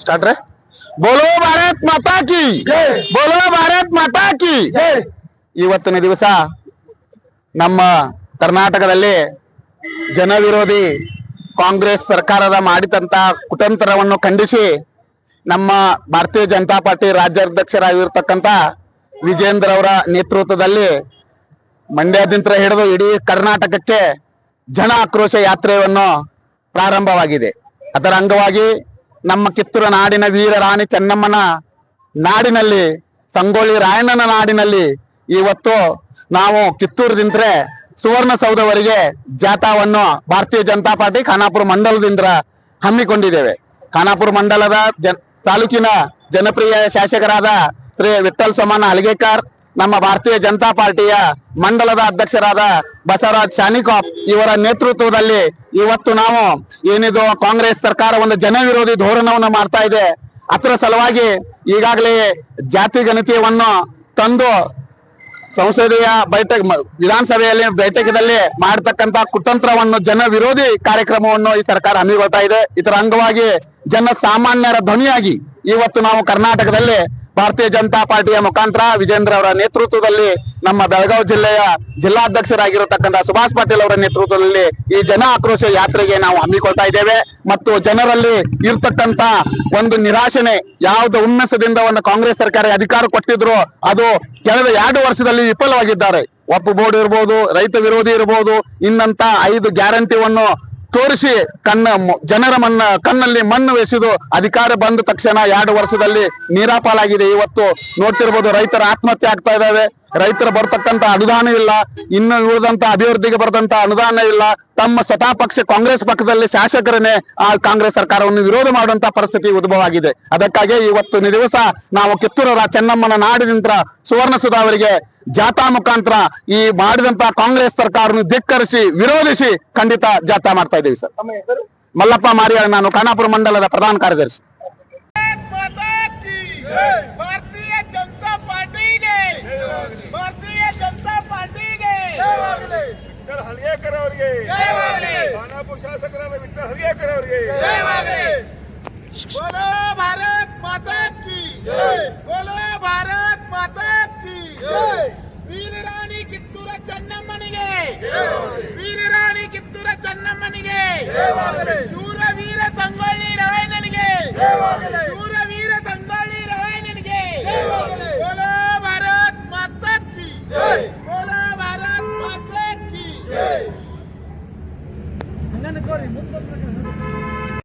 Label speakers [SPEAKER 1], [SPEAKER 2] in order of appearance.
[SPEAKER 1] Start ರೇ ಬೋಲೋ ಭಾರತ್ ಮಾತಾ ಕಿ. ಬೋಲೋ ಭಾರತ್ ಮಾತಾ ಕಿ. ಇವತ್ತಿನ ದಿವಸ ನಮ್ಮ ಕರ್ನಾಟಕದಲ್ಲಿ ಜನವಿರೋಧಿ ಕಾಂಗ್ರೆಸ್ ಸರ್ಕಾರದ ಮಾಡಿದಂತ ಕುತಂತ್ರವನ್ನು ಖಂಡಿಸಿ ನಮ್ಮ ಭಾರತೀಯ ಜನತಾ ಪಾರ್ಟಿ ರಾಜ್ಯಾಧ್ಯಕ್ಷರಾಗಿರ್ತಕ್ಕಂಥ ವಿಜೇಂದ್ರ ಅವರ ನೇತೃತ್ವದಲ್ಲಿ ಮಂಡ್ಯದಿಂದ ಹಿಡಿದು ಇಡೀ ಕರ್ನಾಟಕಕ್ಕೆ ಜನ ಆಕ್ರೋಶ ಯಾತ್ರೆಯನ್ನು ಪ್ರಾರಂಭವಾಗಿದೆ. ಅದರ ಅಂಗವಾಗಿ ನಮ್ಮ ಕಿತ್ತೂರು ನಾಡಿನ ವೀರ ರಾಣಿ ಚೆನ್ನಮ್ಮನ ನಾಡಿನಲ್ಲಿ, ಸಂಗೊಳ್ಳಿ ರಾಯಣ್ಣನ ನಾಡಿನಲ್ಲಿ ಇವತ್ತು ನಾವು ಕಿತ್ತೂರದಿಂದ್ರೆ ಸುವರ್ಣಸೌಧವರೆಗೆ ಜಾಥಾವನ್ನು ಭಾರತೀಯ ಜನತಾ ಪಾರ್ಟಿ ಖಾನಾಪುರ ಮಂಡಲದಿಂದ ಹಮ್ಮಿಕೊಂಡಿದ್ದೇವೆ. ಖಾನಾಪುರ ಮಂಡಲದ ಜನ್, ತಾಲೂಕಿನ ಜನಪ್ರಿಯ ಶಾಸಕರಾದ ಶ್ರೀ ವಿಠಲ್ ಸೋಮಣ್ಣ ಹಲಗೇಕರ್ ನಮ್ಮ ಭಾರತೀಯ ಜನತಾ ಪಾರ್ಟಿಯ ಮಂಡಲದ ಅಧ್ಯಕ್ಷರಾದ ಬಸವರಾಜ್ ಶಾನಿಕಾಪ್ ಇವರ ನೇತೃತ್ವದಲ್ಲಿ ಇವತ್ತು ನಾವು ಏನಿದು ಕಾಂಗ್ರೆಸ್ ಸರ್ಕಾರ ಒಂದು ಜನವಿರೋಧಿ ಧೋರಣವನ್ನು ಮಾಡ್ತಾ ಇದೆ. ಅದರ ಸಲುವಾಗಿ ಈಗಾಗಲೇ ಜಾತಿ ಗಣಿತವನ್ನು ತಂದು ಸಂಸದೀಯ ಬೈಠಕ್ ವಿಧಾನಸಭೆಯಲ್ಲಿ ಬೈಠಕದಲ್ಲಿ ಮಾಡತಕ್ಕಂತ ಕುತಂತ್ರವನ್ನು ಜನ ವಿರೋಧಿ ಕಾರ್ಯಕ್ರಮವನ್ನು ಈ ಸರ್ಕಾರ ಹಮ್ಮಿಕೊಳ್ತಾ ಇದೆ. ಇದರ ಅಂಗವಾಗಿ ಜನ ಸಾಮಾನ್ಯರ ಧ್ವನಿಯಾಗಿ ಇವತ್ತು ನಾವು ಕರ್ನಾಟಕದಲ್ಲಿ ಭಾರತೀಯ ಜನತಾ ಪಾರ್ಟಿಯ ಮುಖಾಂತರ ವಿಜೇಂದ್ರ ಅವರ ನೇತೃತ್ವದಲ್ಲಿ ನಮ್ಮ ಬೆಳಗಾವಿ ಜಿಲ್ಲೆಯ ಜಿಲ್ಲಾಧ್ಯಕ್ಷರಾಗಿರತಕ್ಕಂಥ ಸುಭಾಷ್ ಪಾಟೀಲ್ ಅವರ ನೇತೃತ್ವದಲ್ಲಿ ಈ ಜನ ಆಕ್ರೋಶ ಯಾತ್ರೆಗೆ ನಾವು ಹಮ್ಮಿಕೊಳ್ತಾ ಇದ್ದೇವೆ. ಮತ್ತು ಜನರಲ್ಲಿ ಇರ್ತಕ್ಕಂತ ಒಂದು ನಿರಾಶನೆ ಯಾವ್ದು ಉನ್ನಸದಿಂದ ಒಂದು ಕಾಂಗ್ರೆಸ್ ಸರ್ಕಾರ ಅಧಿಕಾರ ಕೊಟ್ಟಿದ್ರು ಅದು ಕಳೆದ ಎರಡು ವರ್ಷದಲ್ಲಿ ವಿಫಲವಾಗಿದ್ದಾರೆ. ಒಪ್ಪು ಬೋರ್ಡ್ ಇರ್ಬೋದು, ರೈತ ವಿರೋಧಿ ಇರ್ಬೋದು ಇನ್ನಂತ ಐದು ಗ್ಯಾರಂಟಿವನ್ನು ತೋರಿಸಿ ಕಣ್ಣ ಜನರ ಮಣ್ಣ ಕಣ್ಣಲ್ಲಿ ಮಣ್ಣು ಎಸೆದು ಅಧಿಕಾರ ಬಂದ ತಕ್ಷಣ ಎರಡು ವರ್ಷದಲ್ಲಿ ನೀರಾಪಾಲಾಗಿದೆ. ಇವತ್ತು ನೋಡ್ತಿರ್ಬೋದು ರೈತರ ಆತ್ಮಹತ್ಯೆ ಆಗ್ತಾ ಇದ್ದಾವೆ ರೈತರು ಬರ್ತಕ್ಕಂತ ಅನುದಾನ ಇಲ್ಲ. ಇನ್ನು ಉಳಿದಂತ ಅಭಿವೃದ್ಧಿಗೆ ಬರದಂತ ಅನುದಾನ ಇಲ್ಲ. ತಮ್ಮ ಸ್ವತಃ ಪಕ್ಷ ಕಾಂಗ್ರೆಸ್ ಪಕ್ಷದಲ್ಲಿ ಶಾಸಕರನ್ನೇ ಆ ಕಾಂಗ್ರೆಸ್ ಸರ್ಕಾರವನ್ನು ವಿರೋಧ ಮಾಡುವಂತ ಪರಿಸ್ಥಿತಿ ಉದ್ಭವ ಆಗಿದೆ ಅದಕ್ಕಾಗಿ ಇವತ್ತು ದಿವಸ ನಾವು ಕಿತ್ತೂರರ ಚೆನ್ನಮ್ಮನ ನಾಡಿನಿಂದ ಸುವರ್ಣಸುಧ ಅವರಿಗೆ ಜಾಥಾ ಮುಖಾಂತರ ಈ ಮಾಡಿದಂತ ಕಾಂಗ್ರೆಸ್ ಸರ್ಕಾರವನ್ನು ಧಿಕ್ಕರಿಸಿ ವಿರೋಧಿಸಿ ಖಂಡಿತ ಜಾಥಾ ಮಾಡ್ತಾ ಇದ್ದೀವಿ ಸರ್. ಮಲ್ಲಪ್ಪ ಮಾರಿಯಾಳ್ ನಾನು ಖಾನಾಪುರ ಮಂಡಲದ ಪ್ರಧಾನ ಕಾರ್ಯದರ್ಶಿ.
[SPEAKER 2] ಭಾರತೀಯ ಜನತಾ
[SPEAKER 3] ಭಾರತೀಯ
[SPEAKER 2] ಜನತಾ ಶಾಸಕರಾದ ಅವರಿಗೆ!
[SPEAKER 3] ಕಿತ್ತೂರ ಚೆನ್ನಮ್ಮನಿಗೆ. ವೀರರಾಣಿ ಕಿತ್ತೂರ ಚೆನ್ನಮ್ಮನಿಗೆ. ಶೂರ ವೀರ ಸಂಗೊಳ್ಳಿ ರಾಯಣ್ಣನಿಗೆ ಶೂರ ವೀರ ಸಂಗೊಳ್ಳಿ ರಾಯಣ್ಣನಿಗೆ ಬೋಲೋ ಭಾರತ್ ಮಾತಾ ಕಿ. ಬೋಲೋ ಭಾರತ್ ಮಾತಾ ಕಿ.